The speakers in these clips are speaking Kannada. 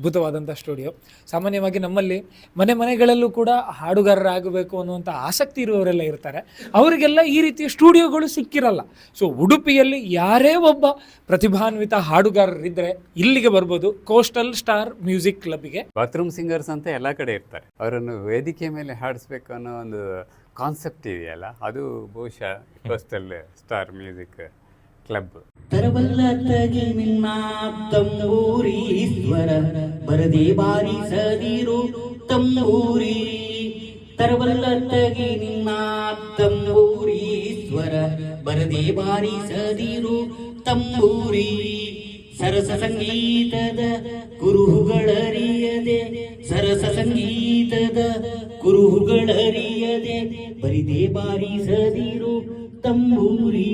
ಅದ್ಭುತವಾದಂಥ ಸ್ಟುಡಿಯೋ. ಸಾಮಾನ್ಯವಾಗಿ ನಮ್ಮಲ್ಲಿ ಮನೆ ಮನೆಗಳಲ್ಲೂ ಕೂಡ ಹಾಡುಗಾರರಾಗಬೇಕು ಅನ್ನುವಂಥ ಆಸಕ್ತಿ ಇರುವವರೆಲ್ಲ ಇರ್ತಾರೆ. ಅವರಿಗೆಲ್ಲ ಈ ರೀತಿಯ ಸ್ಟುಡಿಯೋಗಳು ಸಿಕ್ಕಿರಲ್ಲ. ಸೊ ಉಡುಪಿಯಲ್ಲಿ ಯಾರೇ ಒಬ್ಬ ಪ್ರತಿಭಾನ್ವಿತ ಹಾಡುಗಾರರಿದ್ದರೆ ಇಲ್ಲಿಗೆ ಬರ್ಬೋದು ಕೋಸ್ಟಲ್ ಸ್ಟಾರ್ ಮ್ಯೂಸಿಕ್ ಕ್ಲಬ್ಗೆ ಬಾತ್ರೂಮ್ ಸಿಂಗರ್ಸ್ ಅಂತ ಎಲ್ಲ ಕಡೆ ಇರ್ತಾರೆ. ಅವರನ್ನು ವೇದಿಕೆ ಮೇಲೆ ಹಾಡಿಸ್ಬೇಕು ಅನ್ನೋ ಒಂದು ಕಾನ್ಸೆಪ್ಟ್ ಇದೆಯಲ್ಲ ಅದು ಬಹುಶಃ ಕೋಸ್ಟಲ್ ಸ್ಟಾರ್ ಮ್ಯೂಸಿಕ್ ಕ್ಲಬ್ ತರಬಲ್ಲತ್ತಗೆ ನಿನ್ನ ತಂಬೂರೀಶ್ವರ ಬರದೆ ಬಾರಿಸದಿರು ತಂಬೂರಿ ತರಬಲ್ಲತ್ತಗೆ ನಿನ್ನ ತಂಬೂರೀಶ್ವರ ಬರದೆ ಬಾರಿಸದಿರು ತಂಬೂರಿ ಸರಸ ಸಂಗೀತದ ಕುರುಹುಗಳರಿಯದೆ, ಸರಸ ಸಂಗೀತದ ಕುರುಹುಗಳರಿಯದೆ. ಬರಿದೆ ಬಾರಿಸದಿರು ತಂಬೂರಿ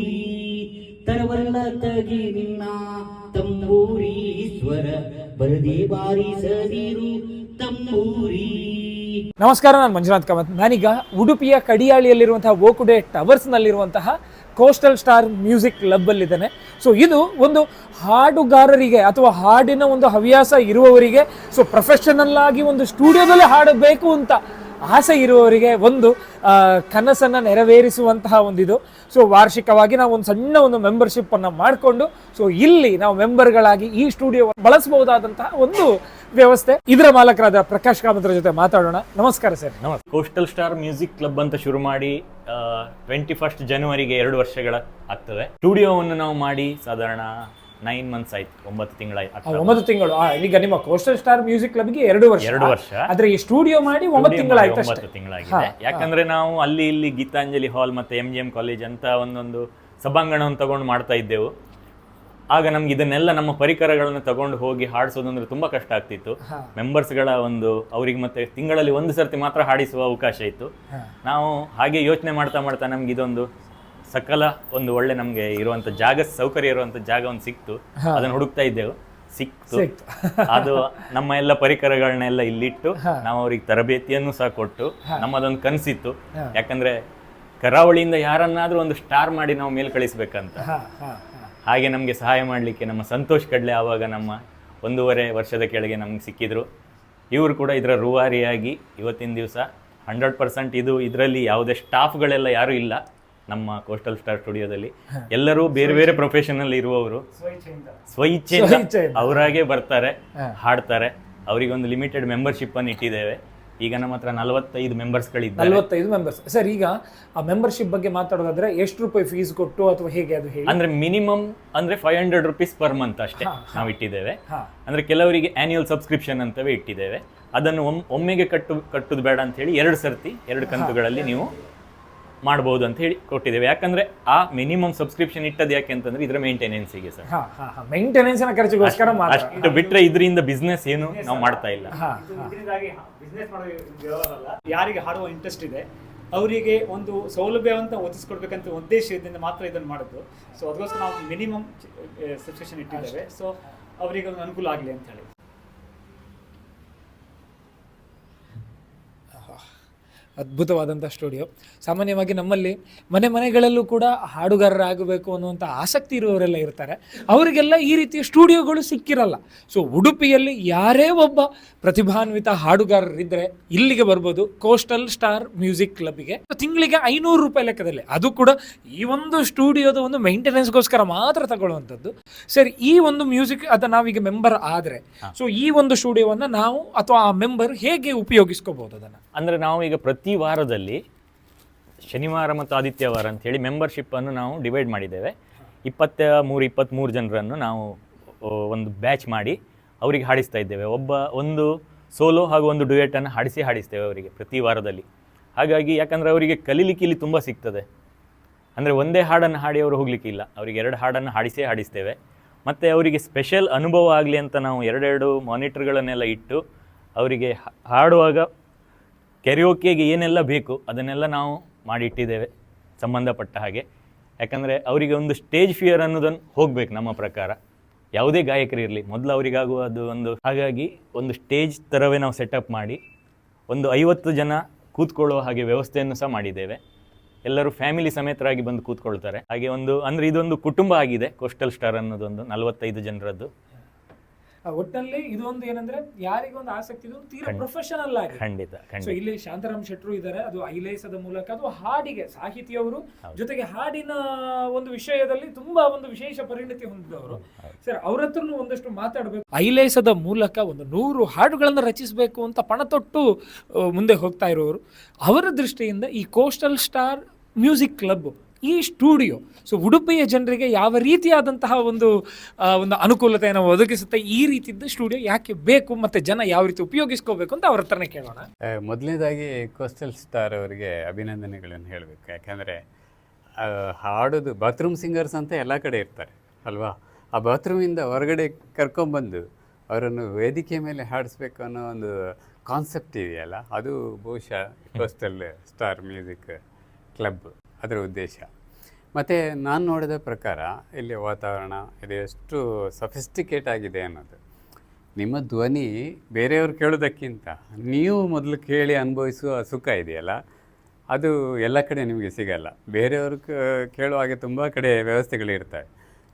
ತರವಲ್ಲ ತಗಿ ನಿನ್ನ ತಂಬೂರೀಶ್ವರ ಬರದೆ ಬಾರಿಸದಿರು ತಂಬೂರಿ ನಮಸ್ಕಾರ, ನಾನು ಮಂಜುನಾಥ್ ಕಾಮತ್. ನಾನೀಗ ಉಡುಪಿಯ ಕಡಿಯಾಳಿಯಲ್ಲಿರುವಂತಹ ಓಕುಡೆ ಟವರ್ಸ್ನಲ್ಲಿರುವಂತಹ ಕೋಸ್ಟಲ್ ಸ್ಟಾರ್ ಮ್ಯೂಸಿಕ್ ಕ್ಲಬ್ಬಲ್ಲಿದ್ದೇನೆ ಸೊ ಇದು ಒಂದು ಹಾಡುಗಾರರಿಗೆ ಅಥವಾ ಹಾಡಿನ ಒಂದು ಹವ್ಯಾಸ ಇರುವವರಿಗೆ ಸೊ ಪ್ರೊಫೆಷನಲ್ ಆಗಿ ಒಂದು ಸ್ಟುಡಿಯೋದಲ್ಲಿ ಹಾಡಬೇಕು ಅಂತ ಆಸೆ ಇರುವವರಿಗೆ ಒಂದು ಕನಸನ್ನು ನೆರವೇರಿಸುವಂತಹ ಒಂದಿದು. ಸೊ ವಾರ್ಷಿಕವಾಗಿ ನಾವು ಒಂದು ಸಣ್ಣ ಒಂದು ಮೆಂಬರ್ಶಿಪ್ ಅನ್ನ ಮಾಡಿಕೊಂಡು ಸೊ ಇಲ್ಲಿ ನಾವು ಮೆಂಬರ್ಗಳಾಗಿ ಈ ಸ್ಟುಡಿಯೋ ಬಳಸಬಹುದಾದಂತಹ ಒಂದು ವ್ಯವಸ್ಥೆ. ಇದರ ಮಾಲಕರಾದ ಪ್ರಕಾಶ್ ಕಾಮತ್ರ ಜೊತೆ ಮಾತಾಡೋಣ. ನಮಸ್ಕಾರ ಸರ್. ನಮಸ್ತೆ. ಕೋಸ್ಟಲ್ ಸ್ಟಾರ್ ಮ್ಯೂಸಿಕ್ ಕ್ಲಬ್ ಅಂತ ಶುರು ಮಾಡಿ ಟ್ವೆಂಟಿ ಫಸ್ಟ್ ಜನವರಿಗೆ ಎರಡು ವರ್ಷಗಳ ಆಗ್ತದೆ. ಸ್ಟುಡಿಯೋವನ್ನು ನಾವು ಮಾಡಿ, ಸಾಧಾರಣ ನೈನ್ ಮಂತ್ಸ್ ಆಯ್ತು ಒಂಬತ್ತು ತಿಂಗಳಾಯ್ತು ಒಂಬತ್ತು ತಿಂಗಳು. ಈಗ ನಿಮ್ಮ ಕೋಸ್ಟಲ್ ಸ್ಟಾರ್ ಮ್ಯೂಸಿಕ್ ಕ್ಲಬ್ಗೆ ಎರಡು ವರ್ಷ. ಎರಡು ವರ್ಷ. ಆದ್ರೆ ಈ ಸ್ಟುಡಿಯೋ ಮಾಡಿ ಒಂಬತ್ತು ತಿಂಗಳಾಯ್ತು ಒಂಬತ್ತು ತಿಂಗಳಾಗಿದೆ ಯಾಕಂದ್ರೆ ನಾವು ಅಲ್ಲಿ ಇಲ್ಲಿ ಗೀತಾಂಜಲಿ ಹಾಲ್ ಮತ್ತೆ ಎಂ ಜಿ ಎಂ ಕಾಲೇಜ್ ಅಂತ ಒಂದೊಂದು ಸಭಾಂಗಣವನ್ನು ತಗೊಂಡು ಮಾಡ್ತಾ ಇದ್ದೆವು. ಆಗ ನಮ್ಗೆ ಇದನ್ನೆಲ್ಲ ನಮ್ಮ ಪರಿಕರಗಳನ್ನು ತಗೊಂಡು ಹೋಗಿ ಹಾಡಿಸೋದಂದ್ರೆ ತುಂಬಾ ಕಷ್ಟ ಆಗ್ತಿತ್ತು. ಮೆಂಬರ್ಸ್ಗಳ ಒಂದು ಅವರಿಗೆ ಮತ್ತೆ ತಿಂಗಳಲ್ಲಿ ಒಂದು ಸರ್ತಿ ಮಾತ್ರ ಹಾಡಿಸುವ ಅವಕಾಶ ಇತ್ತು. ನಾವು ಹಾಗೆ ಯೋಚನೆ ಮಾಡ್ತಾ ಮಾಡ್ತಾ ನಮ್ಗೆ ಇದೊಂದು ಸಕಲ ಒಂದು ಒಳ್ಳೆ ನಮಗೆ ಇರುವಂತ ಜಾಗ ಸೌಕರ್ಯ ಇರುವಂತ ಜಾಗ ಒಂದು ಸಿಕ್ತು. ಅದನ್ನ ಹುಡುಕ್ತಾ ಇದ್ದೆವು. ಸಿಕ್ತು. ಅದು ನಮ್ಮ ಎಲ್ಲ ಪರಿಕರಗಳನ್ನೆಲ್ಲ ಇಲ್ಲಿಟ್ಟು ನಾವು ಅವ್ರಿಗೆ ತರಬೇತಿಯನ್ನು ಸಹ ಕೊಟ್ಟು ನಮ್ಮದೊಂದು ಕನಸಿತ್ತು. ಯಾಕಂದ್ರೆ ಕರಾವಳಿಯಿಂದ ಯಾರನ್ನಾದ್ರೂ ಒಂದು ಸ್ಟಾರ್ ಮಾಡಿ ನಾವು ಮೇಲ್ ಕಳಿಸ್ಬೇಕಂತ. ಹಾಗೆ ನಮಗೆ ಸಹಾಯ ಮಾಡಲಿಕ್ಕೆ ನಮ್ಮ ಸಂತೋಷ್ ಕಡ್ಲೆ ಆವಾಗ ನಮ್ಮ ಒಂದೂವರೆ ವರ್ಷದ ಕೆಳಗೆ ನಮ್ಗೆ ಸಿಕ್ಕಿದ್ರು. ಇವರು ಕೂಡ ಇದರ ರೂವಾರಿಯಾಗಿ ಇವತ್ತಿನ ದಿವಸ ಹಂಡ್ರೆಡ್ ಪರ್ಸೆಂಟ್ ಇದು ಇದರಲ್ಲಿ ಯಾವುದೇ ಸ್ಟಾಫ್ಗಳೆಲ್ಲ ಯಾರೂ ಇಲ್ಲ. ನಮ್ಮ ಕೋಸ್ಟಲ್ ಸ್ಟಾರ್ ಸ್ಟುಡಿಯೋದಲ್ಲಿ ಎಲ್ಲರೂ ಬೇರೆ ಬೇರೆ ಪ್ರೊಫೆಷನ್ ಅಲ್ಲಿ ಇರುವವರು ಸ್ವಇಚ್ಛೆ. ಅವರಾಗೆ ಬರ್ತಾರೆ ಹಾಡ್ತಾರೆ. ಅವರಿಗೆ ಒಂದು ಲಿಮಿಟೆಡ್ ಮೆಂಬರ್ಶಿಪ್ ಅನ್ನು ಇಟ್ಟಿದ್ದೇವೆ. ಈಗ ನಮ್ಮ ಹತ್ರ ನಲವತ್ತೈದು ಮೆಂಬರ್ಸ್ಗಳಿದ್ದಾರೆ ನಲವತ್ತೈದು ಮೆಂಬರ್ಸ್ ಸರ್ ಈಗ ಆ ಮೆಂಬರ್ಶಿಪ್ ಬಗ್ಗೆ ಮಾತಾಡೋದಾದ್ರೆ ಎಷ್ಟು ರೂಪಾಯಿ ಫೀಸ್ ಕೊಟ್ಟು ಅಥವಾ ಹೇಗೆ ಅದು ಹೇಳಿ? ಅಂದ್ರೆ ಮಿನಿಮಮ್ ಅಂದ್ರೆ five hundred rupees per month ಅಷ್ಟೇ ನಾವು ಇಟ್ಟಿದ್ದೇವೆ. ಅಂದ್ರೆ ಕೆಲವರಿಗೆ ಆನ್ಯುವಲ್ ಸಬ್ಸ್ಕ್ರಿಪ್ಷನ್ ಅಂತವೇ ಇಟ್ಟಿದ್ದೇವೆ. ಅದನ್ನು ಒಮ್- ಒಮ್ಮೆಗೆ ಕಟ್ಟು ಕಟ್ಟುದು ಬೇಡ ಅಂತ ಹೇಳಿ ಎರಡು ಸರ್ತಿ ಎರಡು ಕಂತುಗಳಲ್ಲಿ ನೀವು ಮಾಡಬಹುದು ಅಂತ ಹೇಳಿ ಕೊಟ್ಟಿದ್ದೇವೆ. ಯಾಕಂದ್ರೆ ಆ ಮಿನಿಮಮ್ ಸಬ್ಸ್ಕ್ರಿಪ್ಷನ್ ಇಟ್ಟದ್ದು ಯಾಕೆ ಅಂತಂದ್ರೆ ಇದರ ಮೇಂಟೆನೆನ್ಸಿಗೆ ಸರ್. ಹಾ ಹಾ ಹಾ. ಮೇಂಟೆನೆನ್ಸ್ನ ಖರ್ಚಿಗೋಸ್ಕರ ಮಾತ್ರ. ಅಷ್ಟು ಬಿಟ್ರೆ ಇದರಿಂದ ಬಿಸ್ನೆಸ್ ಏನು ನಾವು ಮಾಡ್ತಾ ಇಲ್ಲ. ಬಿಸ್ನೆಸ್ ಮಾಡೋ ಯಾರಿಗೆ ಹಾಡುವ ಇಂಟ್ರೆಸ್ಟ್ ಇದೆ ಅವರಿಗೆ ಒಂದು ಸೌಲಭ್ಯವಂತ ಒದಗಿಸ್ಕೊಡ್ಬೇಕಂತ ಉದ್ದೇಶದಿಂದ ಮಾತ್ರ ಇದನ್ನು ಮಾಡಿದ್ದು ಸೊ ಅದಕ್ಕೋಸ್ಕರ ನಾವು ಮಿನಿಮಮ್ ಸಬ್ಸ್ಕ್ರಿಪ್ಷನ್ ಇಟ್ಟಿದ್ದೇವೆ. ಸೊ ಅವರಿಗೆ ಒಂದು ಅನುಕೂಲ ಆಗಲಿ ಅಂತ ಹೇಳಿ. ಅದ್ಭುತವಾದಂಥ ಸ್ಟುಡಿಯೋ. ಸಾಮಾನ್ಯವಾಗಿ ನಮ್ಮಲ್ಲಿ ಮನೆ ಮನೆಗಳಲ್ಲೂ ಕೂಡ ಹಾಡುಗಾರರಾಗಬೇಕು ಅನ್ನುವಂಥ ಆಸಕ್ತಿ ಇರುವವರೆಲ್ಲ ಇರ್ತಾರೆ. ಅವರಿಗೆಲ್ಲ ಈ ರೀತಿಯ ಸ್ಟುಡಿಯೋಗಳು ಸಿಕ್ಕಿರಲ್ಲ. ಸೊ ಉಡುಪಿಯಲ್ಲಿ ಯಾರೇ ಒಬ್ಬ ಪ್ರತಿಭಾನ್ವಿತ ಹಾಡುಗಾರರಿದ್ದರೆ ಇಲ್ಲಿಗೆ ಬರ್ಬೋದು ಕೋಸ್ಟಲ್ ಸ್ಟಾರ್ ಮ್ಯೂಸಿಕ್ ಕ್ಲಬ್ಗೆ ತಿಂಗಳಿಗೆ ಐನೂರು ರೂಪಾಯಿ ಲೆಕ್ಕದಲ್ಲಿ. ಅದು ಕೂಡ ಈ ಒಂದು ಸ್ಟುಡಿಯೋದ ಒಂದು ಮೇಂಟೆನೆನ್ಸ್ಗೋಸ್ಕರ ಮಾತ್ರ ತಗೊಳ್ಳುವಂಥದ್ದು. ಸರಿ ಈ ಒಂದು ಮ್ಯೂಸಿಕ್ ಅಥವಾ ನಾವೀಗ ಮೆಂಬರ್ ಆದರೆ ಸೊ ಈ ಒಂದು ಸ್ಟುಡಿಯೋವನ್ನು ನಾವು ಅಥವಾ ಆ ಮೆಂಬರ್ ಹೇಗೆ ಉಪಯೋಗಿಸ್ಕೋಬಹುದು ಅದನ್ನು? ಅಂದ್ರೆ ನಾವು ಈಗ ಪ್ರತಿ ವಾರದಲ್ಲಿ ಶನಿವಾರ ಮತ್ತು ಆದಿತ್ಯವಾರ ಅಂತ ಹೇಳಿ ಮೆಂಬರ್ಶಿಪ್ ಅನ್ನು ನಾವು ಡಿವೈಡ್ ಮಾಡಿದ್ದೇವೆ. ಇಪ್ಪತ್ತ ಮೂರು ಇಪ್ಪತ್ತ್ಮೂರು ಜನರನ್ನು ನಾವು ಒಂದು ಬ್ಯಾಚ್ ಮಾಡಿ ಅವರಿಗೆ ಹಾಡಿಸ್ತಾ ಇದ್ದೇವೆ. ಒಬ್ಬ ಒಂದು ಸೋಲೋ ಹಾಗೂ ಒಂದು ಡುಯೆಟನ್ನು ಹಾಡಿಸಿ ಹಾಡಿಸ್ತೇವೆ ಅವರಿಗೆ ಪ್ರತಿ ವಾರದಲ್ಲಿ. ಹಾಗಾಗಿ ಯಾಕಂದರೆ ಅವರಿಗೆ ಕಲೀಲಿಕ್ಕೆ ಇಲ್ಲಿ ತುಂಬ ಸಿಗ್ತದೆ. ಅಂದರೆ ಒಂದೇ ಹಾಡನ್ನು ಹಾಡಿ ಅವರು ಹೋಗ್ಲಿಕ್ಕಿಲ್ಲ ಅವರಿಗೆ ಎರಡು ಹಾಡನ್ನು ಹಾಡಿಸೇ ಹಾಡಿಸ್ತೇವೆ. ಮತ್ತು ಅವರಿಗೆ ಸ್ಪೆಷಲ್ ಅನುಭವ ಆಗಲಿ ಅಂತ ನಾವು ಎರಡೆರಡು ಮಾನಿಟರ್ಗಳನ್ನೆಲ್ಲ ಇಟ್ಟು ಅವರಿಗೆ ಹಾಡುವಾಗ ಕೆರಿಯೋಕೆಗೆ ಏನೆಲ್ಲ ಬೇಕು ಅದನ್ನೆಲ್ಲ ನಾವು ಮಾಡಿಟ್ಟಿದ್ದೇವೆ, ಸಂಬಂಧಪಟ್ಟ ಹಾಗೆ. ಯಾಕಂದರೆ ಅವರಿಗೆ ಒಂದು ಸ್ಟೇಜ್ ಫಿಯರ್ ಅನ್ನೋದನ್ನು ಹೋಗ್ಬೇಕು ನಮ್ಮ ಪ್ರಕಾರ. ಯಾವುದೇ ಗಾಯಕರು ಇರಲಿ, ಮೊದಲು ಅವರಿಗಾಗುವ ಅದು ಒಂದು, ಹಾಗಾಗಿ ಒಂದು ಸ್ಟೇಜ್ ಥರವೇ ನಾವು ಸೆಟಪ್ ಮಾಡಿ, ಒಂದು ಐವತ್ತು ಜನ ಕೂತ್ಕೊಳ್ಳೋ ಹಾಗೆ ವ್ಯವಸ್ಥೆಯನ್ನು ಸಹ ಮಾಡಿದ್ದೇವೆ. ಎಲ್ಲರೂ ಫ್ಯಾಮಿಲಿ ಸಮೇತರಾಗಿ ಬಂದು ಕೂತ್ಕೊಳ್ತಾರೆ. ಹಾಗೆ ಒಂದು, ಅಂದರೆ ಇದೊಂದು ಕುಟುಂಬ ಆಗಿದೆ ಕೋಸ್ಟಲ್ ಸ್ಟಾರ್ ಅನ್ನೋದೊಂದು, ನಲವತ್ತೈದು ಜನರದ್ದು. ಒಟ್ಟಲ್ಲಿ ಇದೊಂದು ಏನಂದ್ರೆ ಯಾರಿಗೊಂದು ಆಸಕ್ತಿ ಇದು ಒಂದು ತೀರಾ ಪ್ರೊಫೆಷನಲ್ ಆಗಿ ಖಂಡಿತ ಸೊ ಇಲ್ಲಿ ಶಾಂತರಾಮ್ ಶೆಟ್ರು ಇದ್ದಾರೆ ಅದು ಐಲೇಸದ ಮೂಲಕ ಅದು ಹಾಡಿಗೆ ಸಾಹಿತಿಯವರು ಜೊತೆಗೆ ಹಾಡಿನ ಒಂದು ವಿಷಯದಲ್ಲಿ ತುಂಬಾ ಒಂದು ವಿಶೇಷ ಪರಿಣತಿ ಹೊಂದಿದವರು. ಸರ್ ಅವ್ರ ಹತ್ರನು ಒಂದಷ್ಟು ಮಾತಾಡಬೇಕು. ಐಲೇಸದ ಮೂಲಕ ಒಂದು ನೂರು ಹಾಡುಗಳನ್ನು ರಚಿಸಬೇಕು ಅಂತ ಪಣ ತೊಟ್ಟು ಮುಂದೆ ಹೋಗ್ತಾ ಇರೋರು. ಅವರ ದೃಷ್ಟಿಯಿಂದ ಈ ಕೋಸ್ಟಲ್ ಸ್ಟಾರ್ ಮ್ಯೂಸಿಕ್ ಕ್ಲಬ್ ಈ ಸ್ಟುಡಿಯೋ, ಸೊ ಉಡುಪಿಯ ಜನರಿಗೆ ಯಾವ ರೀತಿಯಾದಂತಹ ಒಂದು ಒಂದು ಅನುಕೂಲತೆಯನ್ನು ಒದಗಿಸುತ್ತೆ ಈ ರೀತಿಯಿಂದ ಸ್ಟುಡಿಯೋ ಯಾಕೆ ಬೇಕು ಮತ್ತೆ ಜನ ಯಾವ ರೀತಿ ಉಪಯೋಗಿಸ್ಕೋಬೇಕು ಅಂತ ಅವ್ರ ಹತ್ರನೇ ಕೇಳೋಣ. ಮೊದಲನೇದಾಗಿ ಕೋಸ್ಟಲ್ ಸ್ಟಾರ್ ಅವರಿಗೆ ಅಭಿನಂದನೆಗಳನ್ನು ಹೇಳಬೇಕು. ಯಾಕಂದರೆ ಹಾಡೋದು ಬಾತ್ರೂಮ್ ಸಿಂಗರ್ಸ್ ಅಂತ ಎಲ್ಲ ಕಡೆ ಇರ್ತಾರೆ, ಅಲ್ವಾ? ಆ ಬಾತ್ರೂಮಿಂದ ಹೊರಗಡೆ ಕರ್ಕೊಂಬಂದು ಅವರನ್ನು ವೇದಿಕೆ ಮೇಲೆ ಹಾಡಿಸ್ಬೇಕು ಅನ್ನೋ ಒಂದು ಕಾನ್ಸೆಪ್ಟ್ ಇದೆಯಲ್ಲ, ಅದು ಬಹುಶಃ ಕೋಸ್ಟಲ್ ಸ್ಟಾರ್ ಮ್ಯೂಸಿಕ್ ಕ್ಲಬ್ ಅದರ ಉದ್ದೇಶ. ಮತ್ತು ನಾನು ನೋಡಿದ ಪ್ರಕಾರ ಇಲ್ಲಿ ವಾತಾವರಣ ಇದು ಎಷ್ಟು ಸಫಿಸ್ಟಿಕೇಟ್ ಆಗಿದೆ ಅನ್ನೋದು. ನಿಮ್ಮ ಧ್ವನಿ ಬೇರೆಯವ್ರು ಕೇಳೋದಕ್ಕಿಂತ ನೀವು ಮೊದಲು ಕೇಳಿ ಅನುಭವಿಸುವ ಸುಖ ಇದೆಯಲ್ಲ? ಅದು ಎಲ್ಲ ಕಡೆ ನಿಮಗೆ ಸಿಗಲ್ಲ. ಬೇರೆಯವರು ಕೇಳುವ ಹಾಗೆ ತುಂಬ ಕಡೆ ವ್ಯವಸ್ಥೆಗಳಿರ್ತವೆ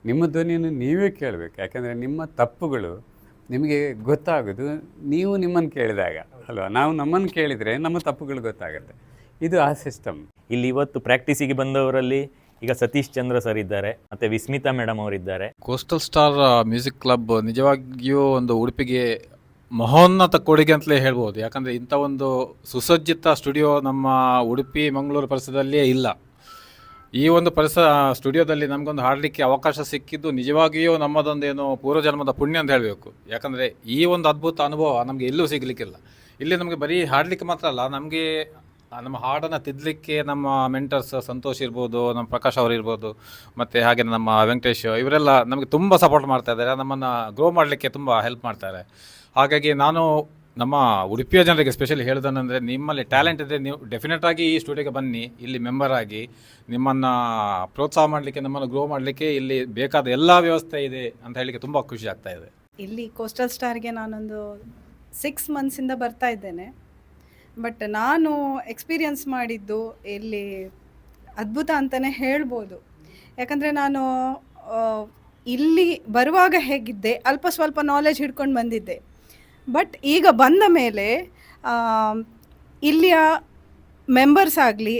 ನಿಮ್ಮ ಧ್ವನಿಯನ್ನು ನೀವೇ ಕೇಳಬೇಕು. ಯಾಕೆಂದರೆ ನಿಮ್ಮ ತಪ್ಪುಗಳು ನಿಮಗೆ ಗೊತ್ತಾಗೋದು. ನೀವು ನಿಮ್ಮನ್ನು ಕೇಳಿದಾಗ. ಅಲ್ವಾ? ನಾವು ನಮ್ಮನ್ನು ಕೇಳಿದರೆ ನಮ್ಮ ತಪ್ಪುಗಳು ಗೊತ್ತಾಗುತ್ತೆ. ಇದು ಆ ಸಿಸ್ಟಮ್ ಇಲ್ಲಿ ಇವತ್ತು ಪ್ರಾಕ್ಟೀಸಿಗೆ ಬಂದವರಲ್ಲಿ ಈಗ ಸತೀಶ್ ಚಂದ್ರ ಸರ್ ಇದ್ದಾರೆ, ಮತ್ತೆ ವಿಸ್ಮಿತಾ ಮೇಡಮ್ ಅವರಿದ್ದಾರೆ. ಕೋಸ್ಟಲ್ ಸ್ಟಾರ್ ಮ್ಯೂಸಿಕ್ ಕ್ಲಬ್ ನಿಜವಾಗಿಯೂ ಒಂದು ಉಡುಪಿಗೆ ಮಹೋನ್ನತ ಕೊಡುಗೆ ಅಂತಲೇ ಹೇಳ್ಬೋದು. ಯಾಕಂದರೆ ಇಂಥ ಒಂದು ಸುಸಜ್ಜಿತ ಸ್ಟುಡಿಯೋ ನಮ್ಮ ಉಡುಪಿ, ಮಂಗಳೂರು ಪರಿಸರದಲ್ಲಿಯೇ ಇಲ್ಲ. ಈ ಒಂದು ಪರಿಸರ ಸ್ಟುಡಿಯೋದಲ್ಲಿ ನಮಗೊಂದು ಹಾಡಲಿಕ್ಕೆ ಅವಕಾಶ ಸಿಕ್ಕಿದ್ದು ನಿಜವಾಗಿಯೂ ನಮ್ಮದೊಂದು ಏನು ಪೂರ್ವಜನ್ಮದ ಪುಣ್ಯ ಅಂತ ಹೇಳಬೇಕು. ಯಾಕಂದರೆ ಈ ಒಂದು ಅದ್ಭುತ ಅನುಭವ ನಮಗೆ ಎಲ್ಲೂ ಸಿಗಲಿಕ್ಕಿಲ್ಲ. ಇಲ್ಲಿ ನಮಗೆ ಬರೀ ಹಾಡಲಿಕ್ಕೆ ಮಾತ್ರ ಅಲ್ಲ, ನಮಗೆ ನಮ್ಮ ಹಾಡನ್ನು ತಿದ್ದಲಿಕ್ಕೆ ನಮ್ಮ ಮೆಂಟರ್ಸ್ ಸಂತೋಷ್ ಇರ್ಬೋದು, ನಮ್ಮ ಪ್ರಕಾಶ್ ಅವರು ಇರ್ಬೋದು, ಮತ್ತು ಹಾಗೆ ನಮ್ಮ ವೆಂಕಟೇಶ್ ಇವರೆಲ್ಲ ನಮಗೆ ತುಂಬ ಸಪೋರ್ಟ್ ಮಾಡ್ತಾ ಇದ್ದಾರೆ. ನಮ್ಮನ್ನು ಗ್ರೋ ಮಾಡಲಿಕ್ಕೆ ತುಂಬ ಹೆಲ್ಪ್ ಮಾಡ್ತಾರೆ. ಹಾಗಾಗಿ ನಾನು ನಮ್ಮ ಉಡುಪಿಯ ಜನರಿಗೆ ಸ್ಪೆಷಲಿ ಹೇಳೋದನ್ನಂದರೆ ನಿಮ್ಮಲ್ಲಿ ಟ್ಯಾಲೆಂಟ್ ಇದೆ ನೀವು ಡೆಫಿನೆಟ್ ಆಗಿ ಈ ಸ್ಟುಡಿಯೋಗೆ ಬನ್ನಿ, ಇಲ್ಲಿ ಮೆಂಬರ್ ಆಗಿ, ನಿಮ್ಮನ್ನು ಪ್ರೋತ್ಸಾಹ ಮಾಡಲಿಕ್ಕೆ, ನಮ್ಮನ್ನು ಗ್ರೋ ಮಾಡಲಿಕ್ಕೆ ಇಲ್ಲಿ ಬೇಕಾದ ಎಲ್ಲ ವ್ಯವಸ್ಥೆ ಇದೆ ಅಂತ ಹೇಳಲಿಕ್ಕೆ ತುಂಬ ಖುಷಿ ಆಗ್ತಾ ಇದೆ. ಇಲ್ಲಿ ಕೋಸ್ಟಲ್ ಸ್ಟಾರ್ಗೆ ನಾನೊಂದು ಸಿಕ್ಸ್ ಮಂತ್ಸಿಂದ ಬರ್ತಾ ಇದ್ದೇನೆ. ಬಟ್ ನಾನು ಎಕ್ಸ್ಪೀರಿಯನ್ಸ್ ಮಾಡಿದ್ದು ಇಲ್ಲಿ ಅದ್ಭುತ ಅಂತಲೇ ಹೇಳ್ಬೋದು. ಯಾಕಂದರೆ ನಾನು ಇಲ್ಲಿ ಬರುವಾಗ ಹೇಗಿದ್ದೆ, ಅಲ್ಪ ಸ್ವಲ್ಪ ನಾಲೆಜ್ ಹಿಡ್ಕೊಂಡು ಬಂದಿದ್ದೆ. ಬಟ್ ಈಗ ಬಂದ ಮೇಲೆ ಇಲ್ಲಿಯ ಮೆಂಬರ್ಸ್ ಆಗಲಿ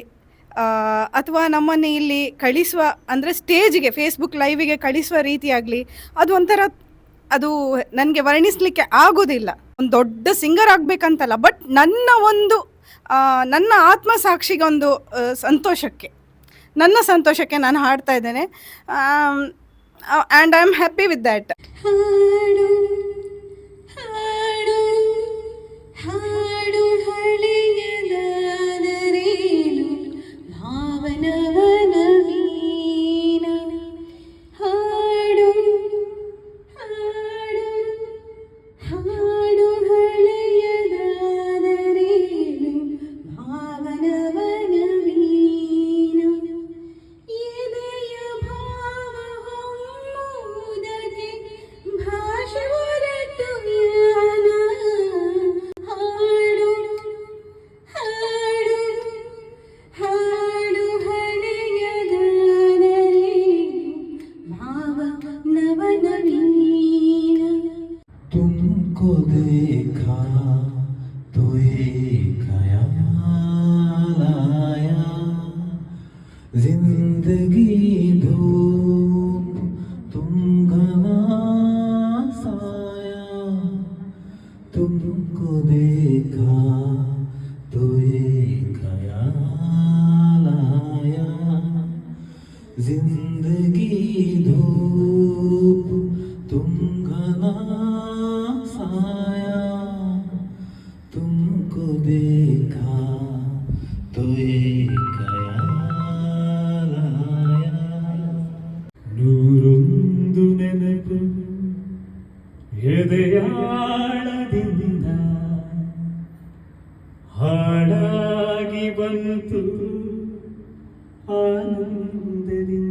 ಅಥವಾ ನಮ್ಮನ್ನು ಇಲ್ಲಿ ಕಳಿಸುವ, ಅಂದರೆ ಸ್ಟೇಜ್ಗೆ ಫೇಸ್ಬುಕ್ ಲೈವಿಗೆ ಕಳಿಸುವ ರೀತಿಯಾಗಲಿ ಅದು ಒಂಥರ ಅದು ನನಗೆ ವರ್ಣಿಸ್ಲಿಕ್ಕೆ ಆಗೋದಿಲ್ಲ. ಒಂದು ದೊಡ್ಡ ಸಿಂಗರ್ ಆಗಬೇಕಂತಲ್ಲ ಬಟ್ ನನ್ನ ಒಂದು ನನ್ನ ಆತ್ಮಸಾಕ್ಷಿಗೆ ಒಂದು ಸಂತೋಷಕ್ಕೆ, ನನ್ನ ಸಂತೋಷಕ್ಕೆ ನಾನು ಹಾಡ್ತಾ ಇದ್ದೇನೆ. And I am happy with that ಹಾಡು ಹಾಡು ಹಾಡು देखा तो एक ख्याल आया ನೂರೊಂದು ನೆನಪು ಎದೆಯಾಳದಿಂದ ಹಾಡಾಗಿ ಬಂತು ಆನಂದದಿಂದ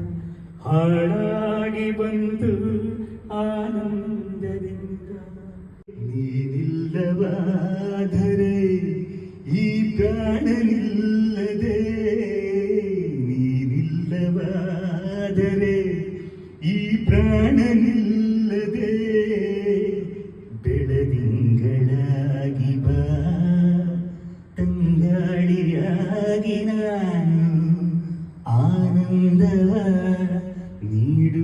ಹಾಳಾಗಿ ಬಂತು ಆನಂದದಿಂದ ನೀನಿಲ್ಲವಾದರೆ ಈ ಪ್ರಾಣ ನಿಲ್ಲದೆ ನೀನಿಲ್ಲವಾದರೆ ಈ ಪ್ರಾಣ ನಿಲ್ಲದೆ ಬೆಳದಿಂಗಳಾಗಿ ಬಾ ತಂಗಾಳಿಯಾಗಿ ನಾನು ಆನಂದವ നീടു